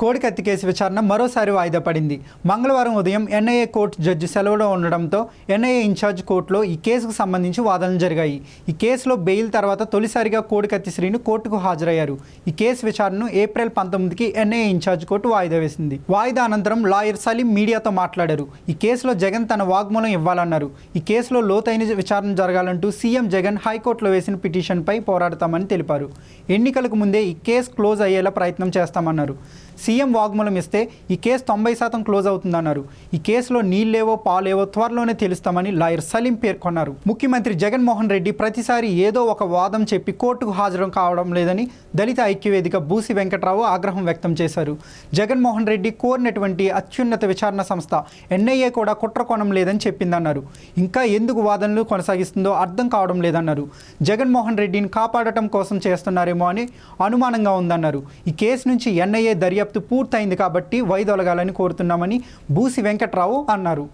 కోడికత్తి case విచారణ మరోసారి వాయిదా పడింది. మంగళవారం ఉదయం ఎన్ఐఏ కోర్టు జడ్జి సెలవులో ఉండడంతో ఎన్ఐఏ ఇన్ఛార్జ్ కోర్టులో ఈ కేసుకు సంబంధించి వాదనలు జరిగాయి. ఈ కేసులో బెయిల్ తర్వాత తొలిసారిగా కోడికత్తి శ్రీను కోర్టుకు హాజరయ్యారు. ఈ కేసు విచారణను ఏప్రిల్ పంతొమ్మిదికి ఎన్ఐఏ ఇన్ఛార్జ్ కోర్టు వాయిదా వేసింది. వాయిదా అనంతరం లాయర్ సలీం మీడియాతో మాట్లాడారు. ఈ కేసులో జగన్ తన వాగ్మూలం ఇవ్వాలన్నారు. ఈ కేసులో లోతైన విచారణ జరగాలంటూ సీఎం జగన్ హైకోర్టులో వేసిన పిటిషన్పై పోరాడతామని తెలిపారు. ఎన్నికలకు ముందే ఈ కేసు క్లోజ్ అయ్యేలా ప్రయత్నం చేస్తామన్నారు. సీఎం వాగ్మూలం ఇస్తే ఈ కేసు తొంభై శాతం క్లోజ్ అవుతుందన్నారు. ఈ కేసులో నీళ్ళేవో పాలేవో త్వరలోనే తెలుస్తామని లాయర్ సలీం పేర్కొన్నారు. ముఖ్యమంత్రి జగన్మోహన్ రెడ్డి ప్రతిసారి ఏదో ఒక వాదం చెప్పి కోర్టుకు హాజరు కావడం లేదని దళిత ఐక్యవేదిక బూసి వెంకట్రావు ఆగ్రహం వ్యక్తం చేశారు. జగన్మోహన్ రెడ్డి కోరినటువంటి అత్యున్నత విచారణ సంస్థ ఎన్ఐఏ కూడా కుట్రకోణం లేదని చెప్పిందన్నారు. ఇంకా ఎందుకు వాదనలు కొనసాగిస్తుందో అర్థం కావడం లేదన్నారు. జగన్మోహన్ రెడ్డిని కాపాడటం కోసం చేస్తున్నారేమో అని అనుమానంగా ఉందన్నారు. ఈ కేసు నుంచి ఎన్ఐఏ దర్యాప్తు దర్యాప్తు పూర్తయింది కాబట్టి వైదొలగాలని కోరుతున్నామని బూసి వెంకట్రావు అన్నారు.